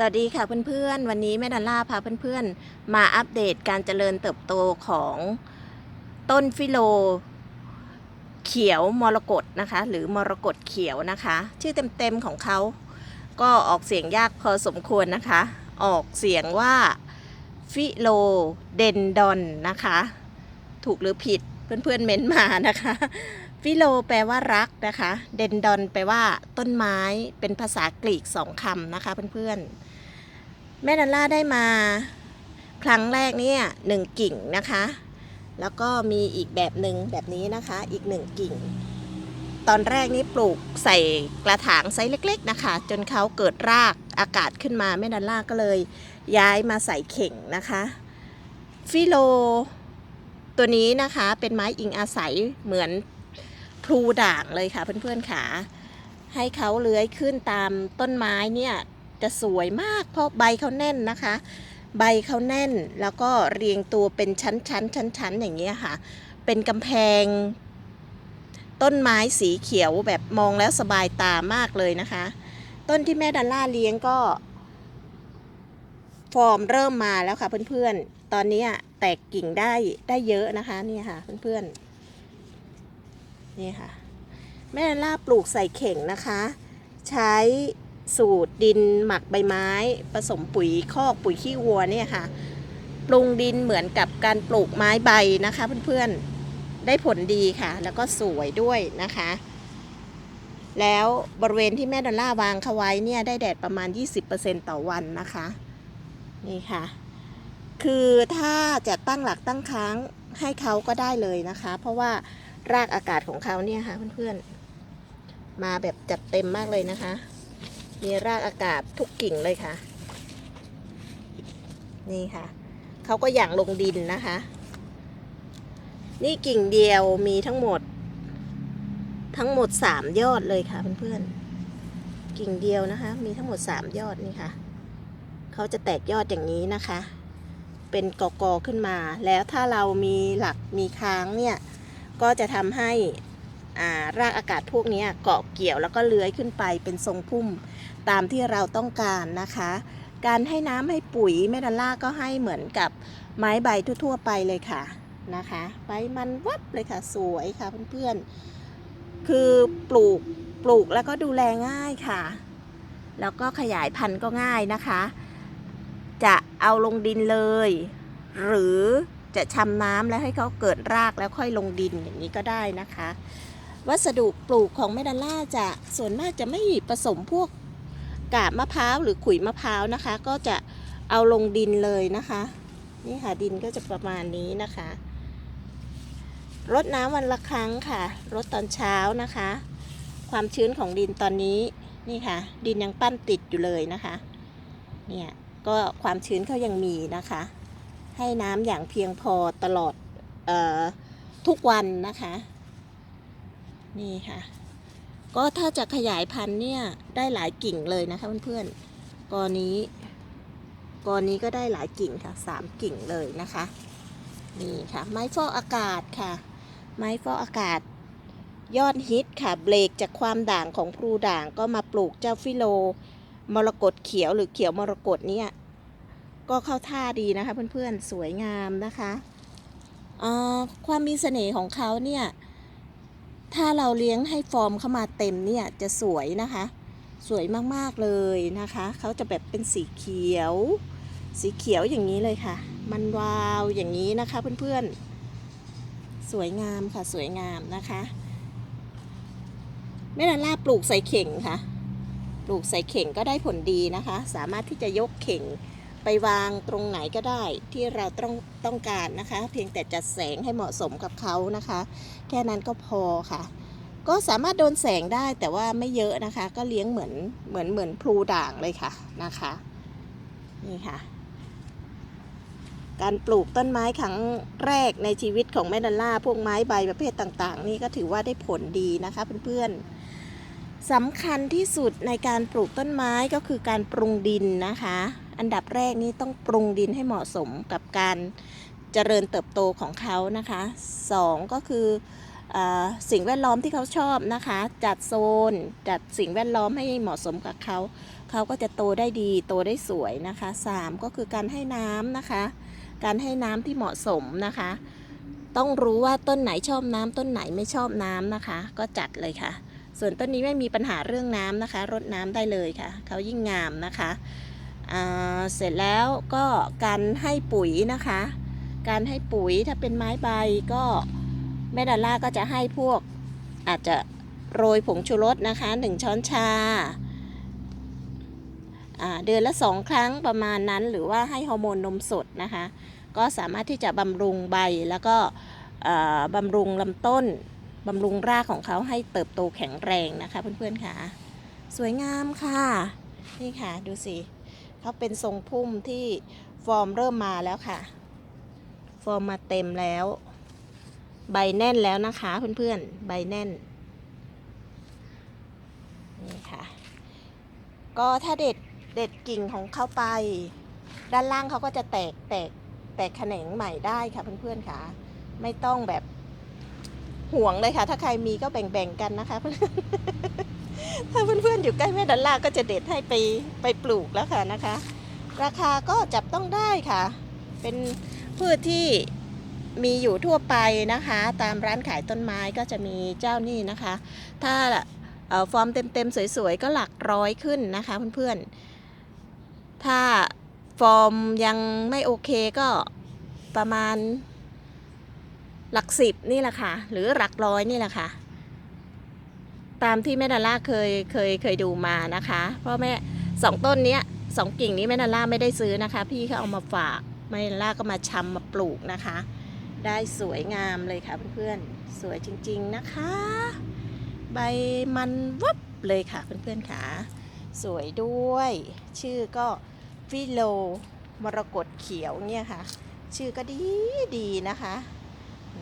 สวัสดีค่ะเพื่อนๆ วันนี้แม่ดัลล่าพาเพื่อนๆ มาอัปเดตการเจริญเติบโตของต้นฟิโล เขียวมรกตนะคะ หรือมรกตเขียวนะคะ ชื่อเต็มๆของเขา ก็ออกเสียงยากพอสมควรนะคะ ออกเสียงว่าฟิโลเดนดอนนะคะ ถูกหรือผิดเพื่อนๆเม้นมานะคะฟิโลแปลว่ารักนะคะ เดนดอนแปลว่าต้นไม้ เป็นภาษากรีกสองคำนะคะเพื่อนๆ แม่ดันล่าได้มา ครั้งแรกเนี่ยหนึ่งกิ่งนะคะ แล้วก็มีอีกแบบหนึ่งแบบนี้นะคะอีกหนึ่งกิ่ง ตอนแรกนี่ปลูกใส่กระถางไซส์เล็ก ๆนะคะ จนเขาเกิดรากอากาศขึ้นมาแม่ดันล่าก็เลย ย้ายมาใส่เข่งนะคะฟิโลตัวนี้นะคะเป็นไม้อิงอาศัยเหมือนพลูด่างเลยค่ะเพื่อนๆค่ะให้เขาเลื้อยขึ้นตามต้นไม้เนี่ย จะสวยมากเพราะใบเขาแน่นนะคะ ใบเขาแน่นแล้วก็เรียงตัวเป็นชั้นๆชั้นๆอย่างเงี้ยค่ะ เป็นกำแพง ต้นไม้สีเขียวแบบมองแล้วสบายตามากเลยนะคะ ต้นที่แม่ดัลล่าเลี้ยงก็ ฟอร์มเริ่มมาแล้วค่ะเพื่อนๆ ตอนนี้แตกกิ่งได้ได้เยอะนะคะนี่ค่ะเพื่อนๆนี่ค่ะแม่ดันล่าปลูกใส่เข่งนะคะ ใช้ สูตรดินหมักใบไม้ ผสมปุ๋ยคอกปุ๋ยขี้วัวเนี่ยค่ะ ปรุงดินเหมือนกับการปลูกไม้ใบนะคะเพื่อนๆ ได้ผลดีค่ะ แล้วก็สวยด้วยนะคะ แล้วบริเวณที่แม่ดอลล่าวางเขาไว้เนี่ยได้แดดประมาณ 20%ต่อวันนะคะ นี่ค่ะ คือถ้าจะตั้งหลักตั้งค้างให้เขาก็ได้เลยนะคะ เพราะว่ารากอากาศของเขาเนี่ยค่ะเพื่อนๆ มาแบบจัดเต็มมากเลยนะคะ มีรากอากาศทุกกิ่งเลยค่ะ นี่ค่ะ เขาก็อย่างลงดินนะคะ นี่กิ่งเดียวมีทั้งหมด ทั้งหมดสามยอดเลยค่ะเพื่อนๆ กิ่งเดียวนะคะ มีทั้งหมดสามยอดนี่ค่ะ เขาจะแตกยอดอย่างนี้นะคะ เป็นกอกอขึ้นมา แล้วถ้าเรามีหลักมีค้างเนี่ย ก็จะทำให้ รากอากาศพวกนี้เกาะเกี่ยวแล้วก็เลื้อยขึ้นไปเป็นทรงพุ่มตามที่เราต้องการนะคะ การให้น้ำให้ปุ๋ยแม่ดัลล่าก็ให้เหมือนกับไม้ใบทั่ว ๆ ไปเลยค่ะนะคะใบมันวับเลยค่ะสวยค่ะเพื่อนๆ คือปลูกปลูกแล้วก็ดูแลง่ายค่ะ แล้วก็ขยายพันธุ์ก็ง่ายนะคะ จะเอาลงดินเลย หรือจะชำน้ำแล้วให้เขาเกิดรากแล้วค่อยลงดินอย่างนี้ก็ได้นะคะ วัสดุปลูกของแม่ดัลล่าจะส่วนมากจะไม่ผสมพวกกาบมะพร้าวหรือขุยมะพร้าวนะคะ ก็จะเอาลงดินเลยนะคะ นี่ค่ะดินก็จะประมาณนี้นะคะรดน้ำวันละครั้งค่ะรดตอนเช้านะคะ ความชื้นของดินตอนนี้นี่ค่ะ ดินยังปั้นติดอยู่เลยนะคะ เนี่ยก็ความชื้นเขายังมีนะคะ ให้น้ำอย่างเพียงพอตลอดออทุกวันนะคะ นี่ค่ะ ก็ถ้าจะขยายพันธุ์เนี่ยได้หลายกิ่งเลยนะคะเพื่อนๆกอนี้กอนี้ก็ได้หลายกิ่งค่ะสามกิ่งเลยนะคะ นี่ค่ะ ไม้ฟอกอากาศค่ะ ไม้ฟอกอากาศ ยอดฮิตค่ะ เบรกจากความด่างของพลูด่างก็มาปลูกเจ้าฟิโล มรกตเขียวหรือเขียวมรกตเนี่ยก็เข้าท่าดีนะคะเพื่อนๆ สวยงามนะคะความมีเสน่ห์ของเขาเนี่ย ถ้าเราเลี้ยงให้ฟอร์มเข้ามาเต็มเนี่ยจะสวยนะคะ สวยมากๆเลยนะคะ เขาจะแบบเป็นสีเขียว สีเขียวอย่างนี้เลยค่ะ มันวาวอย่างนี้นะคะเพื่อนๆ สวยงามค่ะสวยงามนะคะแม่ดาล่าปลูกใส่เข่งค่ะ ปลูกใส่เข่งก็ได้ผลดีนะคะ สามารถที่จะยกเข่ง ไปวางตรงไหนก็ได้ที่เราต้องต้องการนะคะ เพียงแต่จัดแสงให้เหมาะสมกับเขานะคะ แค่นั้นก็พอค่ะ ก็สามารถโดนแสงได้แต่ว่าไม่เยอะนะคะ ก็เลี้ยงเหมือนเหมือนเหมือนพลูด่างเลยค่ะนะคะนี่ค่ะ การปลูกต้นไม้ครั้งแรกในชีวิตของแม่ดัลล่าพวกไม้ใบประเภทต่าง ๆ นี่ก็ถือว่าได้ผลดีนะคะเพื่อนๆสำคัญที่สุดในการปลูกต้นไม้ก็คือการปรุงดินนะคะ อันดับแรกนี่ต้องปรุงดินให้เหมาะสมกับการเจริญเติบโตของเขานะคะสองก็คืออสิ่งแวดล้อมที่เขาชอบนะคะ จัดโซน จัดสิ่งแวดล้อมให้เหมาะสมกับเขาเขาก็จะโตได้ดีโตได้สวยนะคะสามก็คือการให้น้ำนะคะ การให้น้ำที่เหมาะสมนะคะ ต้องรู้ว่าต้นไหนชอบน้ำต้นไหนไม่ชอบน้ำนะคะ ก็จัดเลยค่ะ ส่วนต้นนี้ไม่มีปัญหาเรื่องน้ำนะคะ รดน้ำได้เลยค่ะเขายิ่งงามนะคะ เสร็จแล้วก็การให้ปุ๋ยนะคะ การให้ปุ๋ยถ้าเป็นไม้ใบก็แม่ดาล่าก็จะให้พวกอาจจะโรยผงชูรสนะคะหนึ่งช้อนชาาเดือนละสองครั้งประมาณนั้นหรือว่าให้ฮอร์โมนนมสดนะคะ ก็สามารถที่จะบำรุงใบแล้วก็บำรุงลำต้นบำรุงรากของเขาให้เติบโตแข็งแรงนะคะเพื่อนๆค่ะ สวยงามค่ะ นี่ค่ะดูสิ เขาเป็นทรงพุ่มที่ฟอร์มเริ่มมาแล้วค่ะ ฟอร์มมาเต็มแล้ว ใบแน่นแล้วนะคะเพื่อนๆ ใบแน่น นี่ค่ะ ก็ถ้าเด็ดเด็ดกิ่งของเขาไป ด้านล่างเขาก็จะแตกแตกแตกแขนงใหม่ได้ค่ะเพื่อนๆค่ะ ไม่ต้องแบบห่วงเลยค่ะ ถ้าใครมีก็แบ่งๆกันนะคะเพื่อน ถ้าเพื่อนๆอยู่ใกล้แม่ดันล่างก็จะเด็ดให้ไปไปปลูกแล้วค่ะนะคะ ราคาก็จับต้องได้ค่ะ เป็นพืชที่มีอยู่ทั่วไปนะคะ ตามร้านขายต้นไม้ก็จะมีเจ้านี่นะคะ ถ้าฟอร์มเต็มๆ สวยๆ ก็หลักร้อยขึ้นนะคะเพื่อนๆ ถ้าฟอร์มยังไม่โอเคก็ประมาณหลักสิบนี่แหละค่ะ หรือหลักร้อยนี่แหละค่ะ ตามที่แม่ดาล่าเคยเคยเคยดูมานะคะ เพราะแม่สองต้นเนี้ยสองกิ่งนี้แม่ดาล่าไม่ได้ซื้อนะคะ พี่เขาเอามาฝากแม่ดาล่าก็มาชำมาปลูกนะคะ ได้สวยงามเลยค่ะเพื่อนๆสวยจริงๆนะคะ ใบมันวับเลยค่ะเพื่อนๆค่ะสวยด้วย ชื่อก็ฟิโลมรกตเขียวเนี่ยค่ะ ชื่อก็ดีดีนะคะ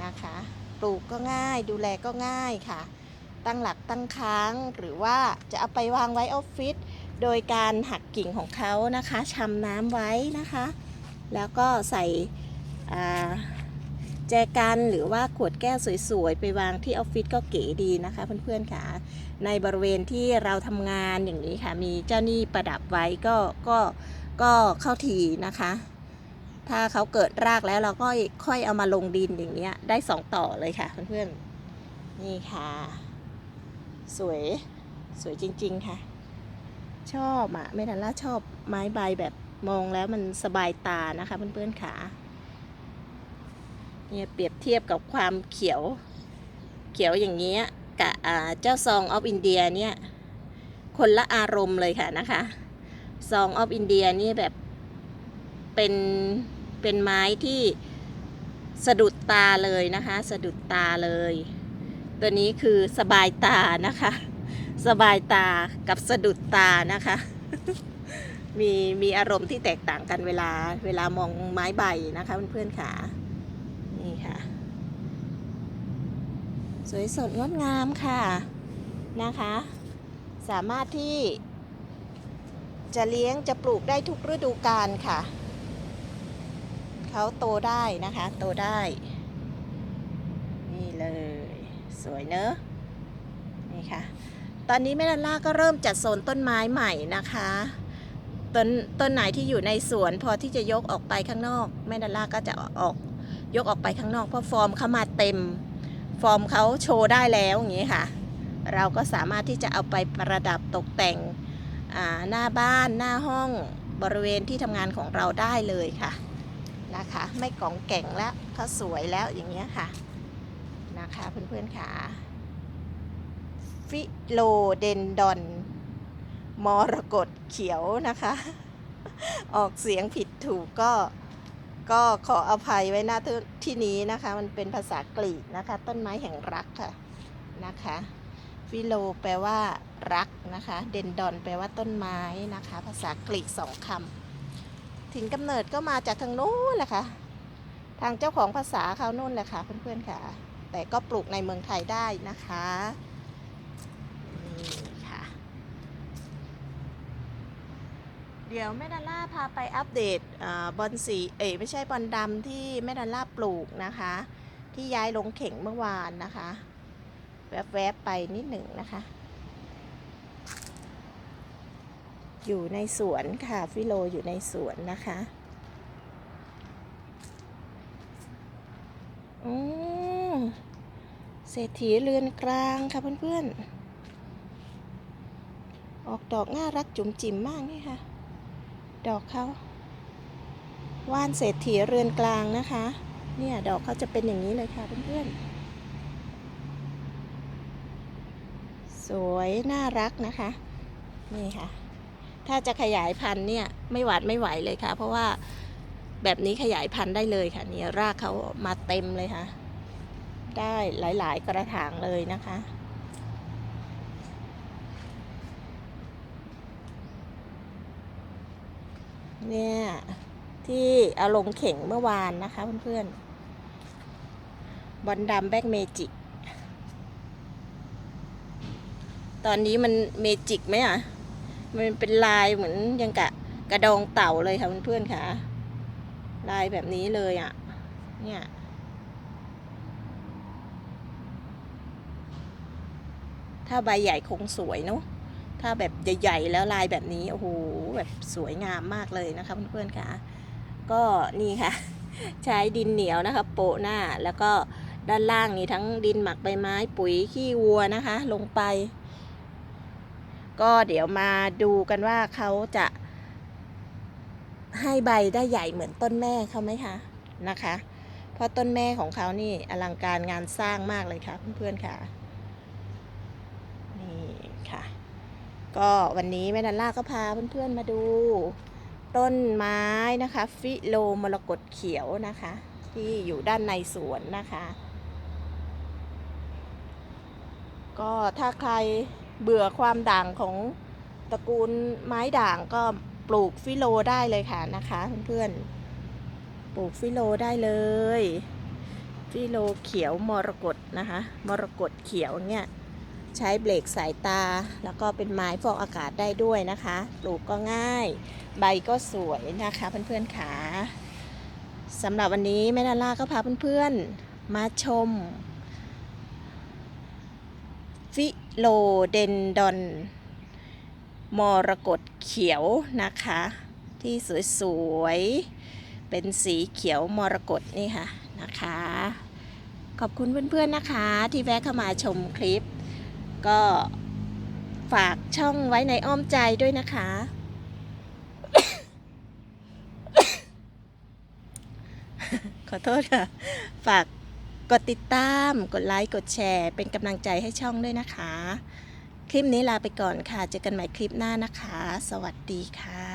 นะคะ ปลูกก็ง่ายดูแลก็ง่ายค่ะ ตั้งหลักตั้งค้าง หรือว่าจะเอาไปวางไว้ออฟฟิศโดยการหักกิ่งของเขานะคะชำน้ำไว้นะคะ แล้วก็ใส่แจกันหรือว่าขวดแก้วสวยๆ ไปวางที่ออฟฟิศก็เก๋ดีนะคะเพื่อนๆค่ะ ในบริเวณที่เราทำงานอย่างนี้ค่ะ มีเจ้าหนี้ประดับไว้ก็ก็ก็เข้าทีนะคะ ถ้าเขาเกิดรากแล้วเราก็ค่อยเอามาลงดินอย่างเนี้ยได้สองต่อเลยค่ะเพื่อนๆ นี่ค่ะ สวยสวยจริง ๆ ค่ะ ชอบอะ่ะเมทัลล่าชอบไม้ใบแบบมองแล้วมันสบายตานะคะเพื่อนๆค่ะเนี่ยเปรียบเทียบกับความเขียวเขียวอย่างเงี้ยกับเจ้าซองออฟอินเดียเนี่ยคนละอารมณ์เลยค่ะนะคะซองออฟอินเดียนี่แบบเป็นเป็นไม้ที่สะดุดตาเลยนะคะ สะดุดตาเลย ตัวนี้คือสบายตานะคะ สบายตากับสะดุดตานะคะ มีมีอารมณ์ที่แตกต่างกันเวลาเวลามองไม้ใบนะคะเพื่อนๆค่ะนี่ค่ะ สวยสดงดงามค่ะนะคะ สามารถที่จะเลี้ยงจะปลูกได้ทุกฤดูกาลค่ะ เขาโตได้นะคะ โตได้ นี่เลย สวยเนอะนี่ค่ะ ตอนนี้แม่ลันล่าก็เริ่มจัดโซนต้นไม้ใหม่นะคะต้นต้นไหนที่อยู่ในสวนพอที่จะยกออกไปข้างนอก แม่ดัลล่าก็จะออกยกออกไปข้างนอกเพราะฟอร์มเขามาเต็ม ฟอร์มเขาโชว์ได้แล้วอย่างนี้ค่ะ เราก็สามารถที่จะเอาไปประดับตกแต่งหน้าบ้านหน้าห้องบริเวณที่ทำงานของเราได้เลยค่ะนะคะ ไม่กล่องแก่งแล้วเขาสวยแล้วอย่างเงี้ยค่ะ นะคะเพื่อนๆค่ะฟิโลเดนดอน มรกตเขียวนะคะ ออกเสียงผิดถูกก็ก็ขออภัยไว้หน้าที่นี้นะคะ มันเป็นภาษากรีกนะคะ ต้นไม้แห่งรักค่ะนะคะฟิโลแปลว่ารักนะคะ เดนดอนแปลว่าต้นไม้นะคะ ภาษากรีกสองคำถิ่นกำเนิดก็มาจากทางโน้นแหละค่ะทางเจ้าของภาษาเขาโน่นแหละค่ะเพื่อนๆค่ะ แต่ก็ปลูกในเมืองไทยได้นะคะนี่ค่ะ เดี๋ยวแม่ดาล่าพาไปอัปเดตอบอลสีเอ๋ไม่ใช่บอลดำที่แม่ดาล่าปลูกนะคะ ที่ย้ายลงเข่งเมื่อวานนะคะ แวบๆไปนิดหนึ่งนะคะ อยู่ในสวนค่ะ ฟิโลอยู่ในสวนนะคะ อืม เศรษฐีเรือนกลางค่ะเพื่อนๆ ออกดอกน่ารักจุ๋มจิ๋มมากนี่ค่ะ ดอกเขาว่านเศรษฐีเรือนกลางนะคะ เนี่ยดอกเขาจะเป็นอย่างนี้เลยค่ะเพื่อนๆ สวยน่ารักนะคะ นี่ค่ะ ถ้าจะขยายพันธุ์เนี่ยไม่หวาดไม่ไหวเลยค่ะ เพราะว่าแบบนี้ขยายพันธุ์ได้เลยค่ะเนี่ยรากเขามาเต็มเลยค่ะ ได้หลาย ๆ กระถางเลยนะคะ เนี่ยที่เอาลงเข่งเมื่อวานนะคะเพื่อนๆบอลดำแบ็กเมจิก ตอนนี้มันเมจิกไหมอะ มันเป็นลายเหมือนยังกะกระดองเต่าเลยค่ะเพื่อนๆค่ะ ลายแบบนี้เลยอะ เนี่ย ถ้าใบใหญ่คงสวยเนาะถ้าแบบใหญ่ๆแล้วลายแบบนี้โอ้โหแบบสวยงามมากเลยนะคะเพื่อนๆค่ะก็นี่ค่ะ ใช้ดินเหนียวนะคะ โปะหน้าแล้วก็ด้านล่างนี่ทั้งดินหมักใบไม้ปุ๋ยขี้วัวนะคะ ลงไป ก็เดี๋ยวมาดูกันว่าเขาจะให้ใบได้ใหญ่เหมือนต้นแม่เขาไหมคะนะคะ เพราะต้นแม่ของเขานี่อลังการงานสร้างมากเลยค่ะเพื่อนๆค่ะ นี่ค่ะ ก็วันนี้แม่นันล่าก็พาเพื่อนๆมาดู ต้นไม้นะคะ ฟิโลมรกตเขียวนะคะ ที่อยู่ด้านในสวนนะคะ ก็ถ้าใครเบื่อความด่างของตระกูลไม้ด่างก็ปลูกฟิโลได้เลยค่ะนะคะเพื่อนๆปลูกฟิโลได้เลยฟิโลเขียวมรกตนะคะ มรกตเขียวเนี่ย ใช้เบรกสายตา แล้วก็เป็นไม้ฟอกอากาศได้ด้วยนะคะ ปลูกก็ง่าย ใบก็สวยนะคะเพื่อนๆขาสำหรับวันนี้แม่นาล่าก็พาเพื่อนๆมาชม ฟิโลเดนดอน มรกตเขียวนะคะ ที่สวยๆ เป็นสีเขียวมรกตนี่ค่ะนะคะ ขอบคุณเพื่อนๆนะคะที่แวะเข้ามาชมคลิป ก็ฝากช่องไว้ในอ้อมใจด้วยนะคะ ขอโทษค่ะ ฝากกดติดตาม กดไลค์ กดแชร์ เป็นกำลังใจให้ช่องด้วยนะคะ คลิปนี้ลาไปก่อนค่ะ เจอกันใหม่คลิปหน้านะคะ สวัสดีค่ะ